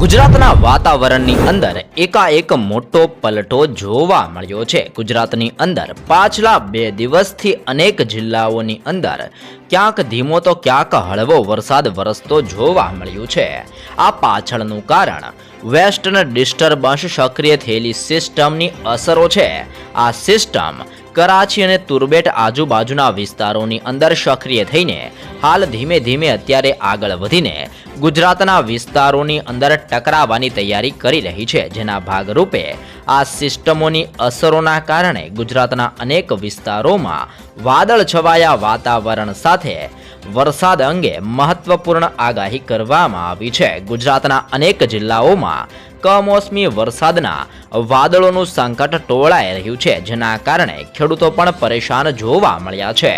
ગુજરાતના વાતાવરણની અંદર એકાએક મોટો પલટો જોવા મળ્યો છે. ગુજરાતની અંદર પાછલા બે દિવસથી અનેક જિલ્લાઓની અંદર ક્યાંક ધીમો તો ક્યાંક હળવો વરસાદ વરસતો જોવા મળ્યું છે. આ પાછળનું કારણ વેસ્ટર્ન ડિસ્ટર્બન્સ સક્રિય થયેલી સિસ્ટમની અસરો છે. આ સિસ્ટમ કરાચી અને તુર્બેટ આજુબાજુના વિસ્તારોની અંદર સક્રિય થઈને હાલ ધીમે ધીમે અત્યારે આગળ વધીને ગુજરાતના વિસ્તારોની અંદર ટકરાવવાની તૈયારી કરી રહી છે, જેના ભાગરૂપે આ સિસ્ટમોની અસરોના કારણે ગુજરાતના અનેક વિસ્તારોમાં વાદળ છવાયા વાતાવરણ સાથે વરસાદ અંગે મહત્વપૂર્ણ આગાહી કરવામાં આવી છે. ગુજરાતના અનેક જિલ્લાઓમાં કમોસમી વરસાદના વાદળોનું સંકટ ટોળાઈ રહ્યું છે, જેના કારણે ખેડૂતો પણ પરેશાન જોવા મળ્યા છે.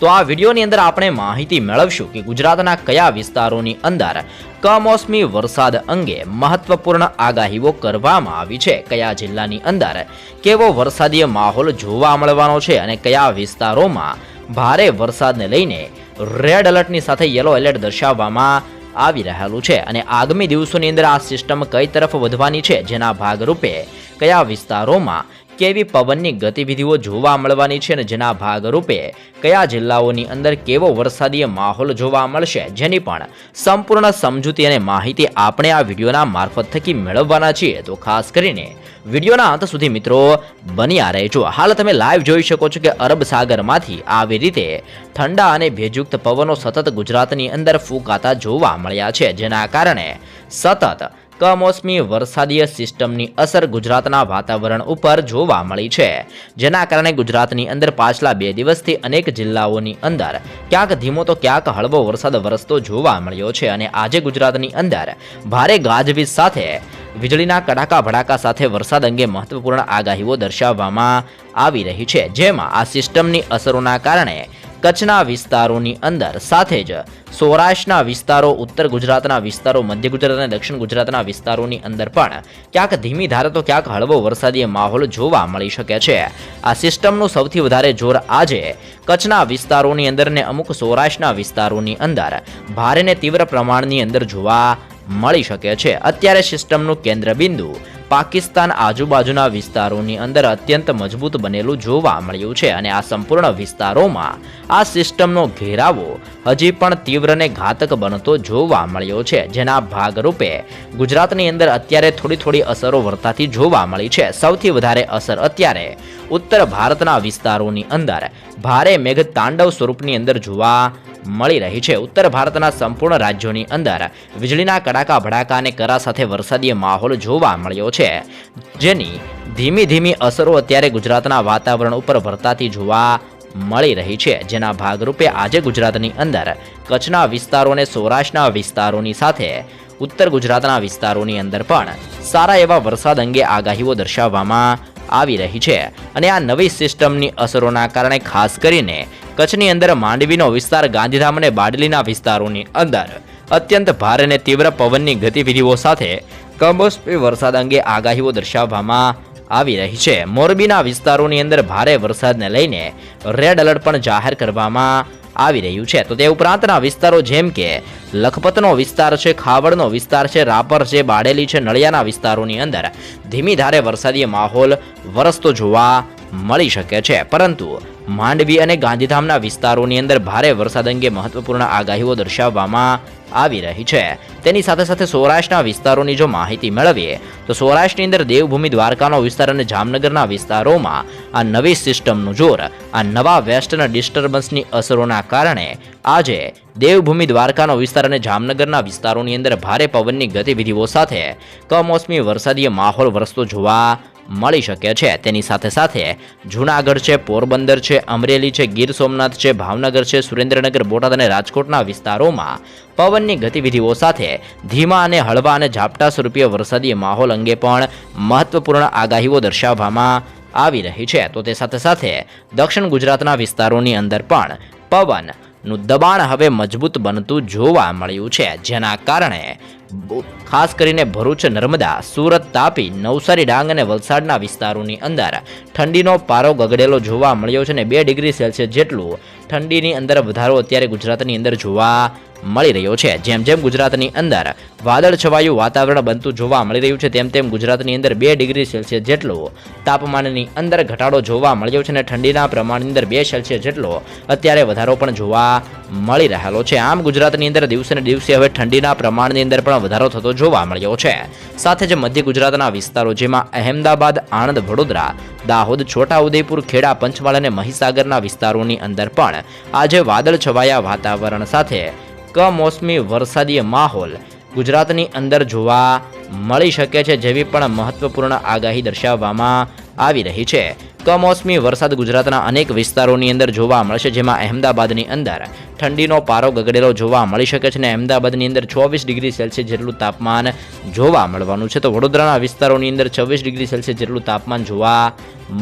તો આ વિડીયોની અંદર આપણે માહિતી મેળવશું કે ગુજરાતના કયા વિસ્તારોની અંદર કમોસમી વરસાદ અંગે મહત્વપૂર્ણ આગાહીઓ કરવામાં આવી છે. કયા જિલ્લાની અંદર કેવો વરસાદીય માહોલ જોવા મળવાનો છે અને કયા વિસ્તારોમાં ભારે વરસાદને લઈને રેડ એલર્ટની સાથે યલો એલર્ટ દર્શાવવામાં આવી રહેલું છે અને આગામી દિવસોની અંદર આ સિસ્ટમ કઈ તરફ વધવાની છે? જેના ભાગરૂપે કયા વિસ્તારોમાં કેવી પવનની ગતિવિધિઓ જોવા મળવાની છે અને જેના ભાગરૂપે કયા જિલ્લાઓની અંદર કેવો વરસાદીય માહોલ જોવા મળશે જેની પણ સંપૂર્ણ સમજૂતી અને માહિતી આપણે આ વિડીયોના મારફત થકી મેળવવાના છીએ. તો ખાસ કરીને વિડીયોના અંત સુધી મિત્રો બન્યા રહેજો. હાલ તમે લાઈવ જોઈ શકો છો કે અરબ સાગરમાંથી આવી રીતે ઠંડા અને ભેજયુક્ત પવનો સતત ગુજરાતની અંદર ફૂંકાતા જોવા મળ્યા છે. જેના કારણે સતત કમોસમી વરસાદીય સિસ્ટમની અસર ગુજરાતના વાતાવરણ ઉપર જોવા મળી છે. જેના કારણે ગુજરાતની અંદર પાછલા બે દિવસથી અનેક જિલ્લાઓની અંદર ક્યાંક ધીમો તો ક્યાંક હળવો વરસાદ વરસતો જોવા મળ્યો છે અને આજે ગુજરાતની અંદર ભારે ગાજવીજ સાથે વીજળીના કડાકા ભડાકા સાથે વરસાદ અંગે મહત્વપૂર્ણ આગાહીઓ દર્શાવવામાં આવી રહી છે. જેમાં આ સિસ્ટમની અસરોના કારણે કચ્છના વિસ્તારોની અંદર. સાથે જ સૌરાષ્ટ્રના વિસ્તારો, ઉત્તર ગુજરાતના વિસ્તારો, મધ્ય ગુજરાત અને દક્ષિણ ગુજરાતના વિસ્તારોની અંદર પણ ક્યાંક ધીમી ધારે તો ક્યાંક હળવો વરસાદી માહોલ જોવા મળી શકે છે. આ સિસ્ટમનું સૌથી વધારે જોર આજે કચ્છના વિસ્તારોની અંદર ને અમુક સૌરાષ્ટ્રના વિસ્તારોની અંદર ભારે ને તીવ્ર પ્રમાણની અંદર જોવા મળી શકે છે. અત્યારે સિસ્ટમનું કેન્દ્રબિંદુ પાકિસ્તાન આજુબાજુના વિસ્તારોની અંદર અત્યંત મજબૂત બનેલું જોવા મળ્યું છે અને આ સંપૂર્ણ વિસ્તારોમાં આ સિસ્ટમનો ઘેરાવો હજી પણ તીવ્રને ઘાતક બનતો જોવા મળ્યો છે, જેના ભાગરૂપે ગુજરાતની અંદર અત્યારે થોડી થોડી અસરો વર્તાતી જોવા મળી છે. સૌથી વધારે અસર અત્યારે ઉત્તર ભારતના વિસ્તારોની અંદર ભારે મેઘ તાંડવ સ્વરૂપની અંદર જોવા મળી રહી છે. ઉત્તર ભારતના સંપૂર્ણ રાજ્યોની અંદર વીજળીના કડાકા, ભડાકા અને કરા સાથે વરસાદીય માહોલ જોવા મળ્યો છે. જેની ધીમી ધીમી અસરો અત્યારે ગુજરાતના વાતાવરણ ઉપર વર્તાતી જોવા મળી રહી છે. જેના ભાગરૂપે આજે ગુજરાતની અંદર કચ્છના વિસ્તારો અને સૌરાષ્ટ્રના વિસ્તારોની સાથે ઉત્તર ગુજરાતના વિસ્તારોની અંદર પણ સારા એવા વરસાદ અંગે આગાહીઓ દર્શાવવામાં આવી રહી છે અને આ નવી સિસ્ટમની અસરોના કારણે ખાસ કરીને કચ્છની અંદર માંડવીનો વિસ્તાર ગાંધીધામ અને બાડલીના વિસ્તારોની અંદર અત્યંત ભારે અને તીવ્ર પવનની ગતિવિધિઓ સાથે કમોસમી વરસાદ અંગે આગાહીઓ દર્શાવવામાં આવી રહી છે. મોરબીના વિસ્તારોની અંદર ભારે વરસાદને લઈને રેડ એલર્ટ પણ જાહેર કરવામાં આવી રહ્યું છે. તો તે ઉપરાંતના વિસ્તારો જેમ કે લખપતનો વિસ્તાર છે, ખાવડનો વિસ્તાર છે, રાપર છે બાડેલી છે, નળિયાના વિસ્તારોની અંદર ધીમી ધારે વરસાદી માહોલ વરસતો જોવા મળી શકે છે. પરંતુ માંડવી અને ગાંધીધામના વિસ્તારોની અંદર ભારે વરસાદ અંગે મહત્વપૂર્ણ આગાહીઓ દર્શાવવામાં આવી રહી છે. તેની સાથે સાથે સૌરાષ્ટ્રના વિસ્તારોની જો માહિતી મેળવીએ, તો સૌરાષ્ટ્રની અંદર દેવભૂમિ દ્વારકાનો વિસ્તાર અને જામનગરના વિસ્તારોમાં આ નવી સિસ્ટમનું જોર, આ નવા વેસ્ટર્ન ડિસ્ટર્બન્સની અસરોના કારણે આજે દેવભૂમિ દ્વારકાનો વિસ્તાર અને જામનગરના વિસ્તારોની અંદર ભારે પવનની ગતિવિધિઓ સાથે કમોસમી વરસાદીય માહોલ વરસતો જોવા મળી શકે છે. તેની સાથે સાથે જૂનાગઢ છે, પોરબંદર છે, અમરેલી છે, ગીર સોમનાથ છે, ભાવનગર છે, સુરેન્દ્રનગર, બોટાદ અને રાજકોટના વિસ્તારોમાં પવનની ગતિવિધિઓ સાથે ધીમા અને હળવા અને ઝાપટા સ્વરૂપીય વરસાદી માહોલ અંગે પણ મહત્વપૂર્ણ આગાહીઓ દર્શાવવામાં આવી રહી છે. તો તે સાથે સાથે દક્ષિણ ગુજરાતના વિસ્તારોની અંદર પણ પવનનું દબાણ હવે મજબૂત બનતું જોવા મળ્યું છે. જેના કારણે ખાસ કરીને ભરૂચ નર્મદા, સુરત તાપી, નવસારી ડાંગ અને વલસાડના વિસ્તારોની અંદર ઠંડીનો પારો ગગડેલો જોવા મળ્યો છે અને બે ડિગ્રી સેલ્સિયસ જેટલું ઠંડીની અંદર વધારો અત્યારે ગુજરાતની અંદર જોવા મળી રહ્યો છે. જેમ જેમ ગુજરાતની અંદર વાદળ છવાયું વાતાવરણ બનતું જોવા મળી રહ્યું છે, તેમ તેમ ગુજરાતની અંદર બે ડિગ્રી સેલ્સિયસ જેટલો તાપમાનની અંદર ઘટાડો જોવા મળ્યો છે અને ઠંડીના પ્રમાણની અંદર બે સેલ્સિયસ જેટલો અત્યારે વધારો પણ જોવા મળી રહેલો છે. આમ ગુજરાતની અંદર દિવસે ને દિવસે હવે ઠંડીના પ્રમાણની અંદર પણ વધારો થતો જોવા મળ્યો છે. સાથે જ મધ્ય ગુજરાતના વિસ્તારો જેમાં અહેમદાબાદ, આણંદ, વડોદરા, દાહોદ, છોટાઉદેપુર, ખેડા, પંચમહાલ અને મહીસાગરના વિસ્તારોની અંદર પણ આજે વાદળ છવાયા વાતાવરણ સાથે કમોસમી વરસાદી માહોલ ગુજરાતની અંદર જોવા મળી શકે છે જેવી પણ મહત્વપૂર્ણ આગાહી દર્શાવવામાં આવી રહી છે. કમોસમી વરસાદ ગુજરાતના અનેક વિસ્તારોની અંદર જોવા મળશે, જેમાં અહેમદાબાદની અંદર ઠંડીનો પારો ગગડેલો જોવા મળી શકે છે અને અહેમદાબાદની અંદર ચોવીસ ડિગ્રી સેલ્સિયસ જેટલું તાપમાન જોવા મળવાનું છે. તો વડોદરાના વિસ્તારોની અંદર છવ્વીસ ડિગ્રી સેલ્સિયસ જેટલું તાપમાન જોવા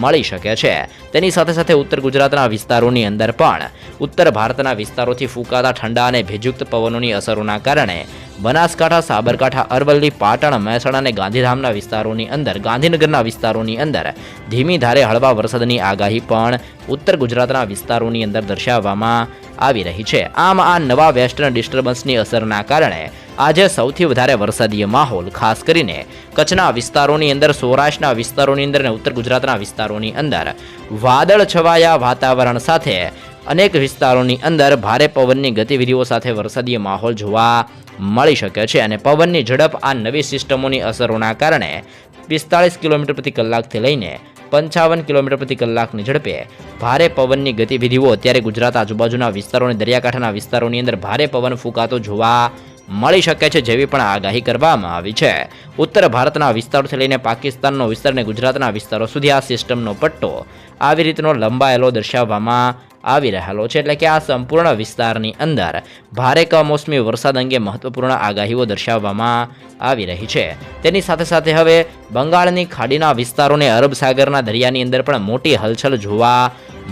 મળી શકે છે. તેની સાથે સાથે ઉત્તર ગુજરાતના વિસ્તારોની અંદર પણ ઉત્તર ભારતના વિસ્તારોથી ફૂંકાતા ઠંડા અને ભેજયુક્ત પવનોની અસરોના કારણે બનાસકાંઠા, સાબરકાંઠા, અરવલ્લી, પાટણ, મહેસાણા અને ગાંધીધામના વિસ્તારોની અંદર, ગાંધીનગરના વિસ્તારોની અંદર ધીમી ધારે હળવા વરસાદની આગાહી પણ ઉત્તર ગુજરાતના વિસ્તારોની અંદર દર્શાવવામાં આવી રહી છે. આમ, આ નવા વેસ્ટર્ન ડિસ્ટર્બન્સની અસરના કારણે આજે સૌથી વધારે વરસાદીય માહોલ, ખાસ કરીને કચ્છના વિસ્તારોની અંદર, સૌરાષ્ટ્રના વિસ્તારોની અંદર અને ઉત્તર ગુજરાતના વિસ્તારોની અંદર વાદળ છવાયા વાતાવરણ સાથે અનેક વિસ્તારોની અંદર ભારે પવનની ગતિવિધિઓ સાથે વરસાદીય માહોલ જોવા મળી શકે છે અને પવનની ઝડપ આ નવી સિસ્ટમોની અસરોના કારણે પિસ્તાળીસ કિલોમીટર પ્રતિ કલાકથી લઈને પંચાવન કિલોમીટર પ્રતિ કલાકની ઝડપે ભારે પવનની ગતિવિધિઓ અત્યારે ગુજરાત આજુબાજુના વિસ્તારો અને દરિયાકાંઠાના વિસ્તારોની અંદર ભારે પવન ફૂંકાતો જોવા મળી શકે છે જેવી પણ આગાહી કરવામાં આવી છે. ઉત્તર ભારતના વિસ્તારોથી લઈને પાકિસ્તાનનો વિસ્તાર અને ગુજરાતના વિસ્તારો સુધી આ સિસ્ટમનો પટ્ટો આવી રીતનો લંબાયેલો દર્શાવવામાં આવી રહેલો છે એટલે કે આ સંપૂર્ણ વિસ્તારની અંદર ભારે કમોસમી વરસાદ અંગે મહત્વપૂર્ણ આગાહીઓ દર્શાવવામાં આવી રહી છે. તેની સાથે સાથે હવે બંગાળની ખાડીના વિસ્તારોને અરબ સાગરના દરિયાની અંદર પણ મોટી હલચલ જોવા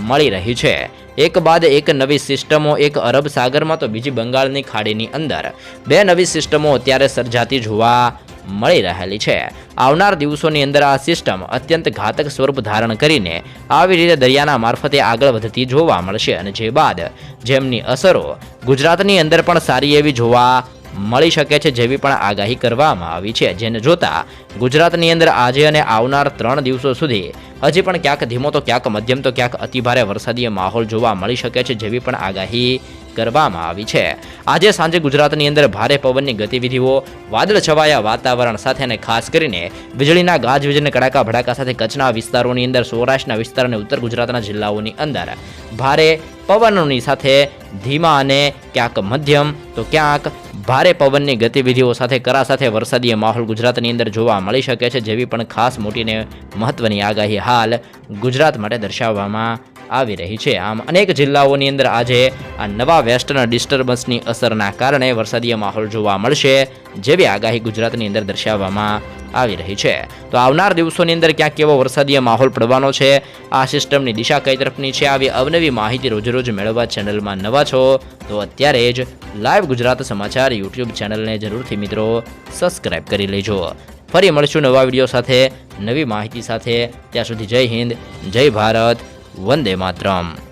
મળી રહી છે. એક બાદ એક નવી સિસ્ટમો એક અરબ સાગરમાં તો બીજી બંગાળની ખાડીની અંદર. બે નવી સિસ્ટમો અત્યારે સર્જાતી જોવા મળી રહેલી છે. આવનાર દિવસોની અંદર આ સિસ્ટમ અત્યંત ઘાતક સ્વરૂપ ધારણ કરીને આવી રીતે દરિયાના મારફતે આગળ વધતી જોવા મળશે અને જે બાદ જેમની અસરો ગુજરાતની અંદર પણ સારી એવી જોવા મળી શકે છે જેવી પણ આગાહી કરવામાં આવી છે. જેને જોતા ગુજરાતની અંદર આજે અને આવનાર ત્રણ દિવસો સુધી હજી પણ ક્યાંક ધીમો તો ક્યાંક મધ્યમ તો ક્યાંક અતિભારે વરસાદીય માહોલ જોવા મળી શકે છે જેવી પણ આગાહી કરવામાં આવી છે. આજે સાંજે ગુજરાતની અંદર ભારે પવનની ગતિવિધિઓ, વાદળ છવાયા વાતાવરણ સાથે અને ખાસ કરીને વીજળીના ગાજવીજને કડાકા ભડાકા સાથે કચ્છના વિસ્તારોની અંદર, સૌરાષ્ટ્રના વિસ્તાર અને ઉત્તર ગુજરાતના જિલ્લાઓની અંદર ભારે પવનોની સાથે ધીમા અને ક્યાંક મધ્યમ, તો ક્યાંક ભારે પવનની ગતિવિધિઓ સાથે કરા સાથે વરસાદીય માહોલ ગુજરાતની અંદર જોવા મળી શકે છે, જેવી પણ ખાસ મોટીને મહત્વની આગાહી હાલ ગુજરાત માટે દર્શાવવામાં આવી રહી છે. આમ અનેક જિલ્લાઓની અંદર આજે આ નવા વેસ્ટર્ન ડિસ્ટર્બન્સની અસરના કારણે વરસાદીય માહોલ જોવા મળશે, જેવી આગાહી ગુજરાતની અંદર દર્શાવવામાં આવી રહી છે. તો આવનાર દિવસોની અંદર ક્યાંક કેવો વરસાદીય માહોલ પડવાનો છે? આ સિસ્ટમની દિશા કઈ તરફની છે? આવી અવનવી માહિતી રોજરોજ મેળવવા ચેનલમાં નવા છો? તો અત્યારે જ લાઈવ ગુજરાત સમાચાર યુટ્યુબ ચેનલને જરૂરથી મિત્રો સબસ્ક્રાઈબ કરી લેજો. ફરી મળશું નવા વીડિયો સાથે, નવી માહિતી સાથે. ત્યાં સુધી જય હિન્દ, જય ભારત. Vande Matram.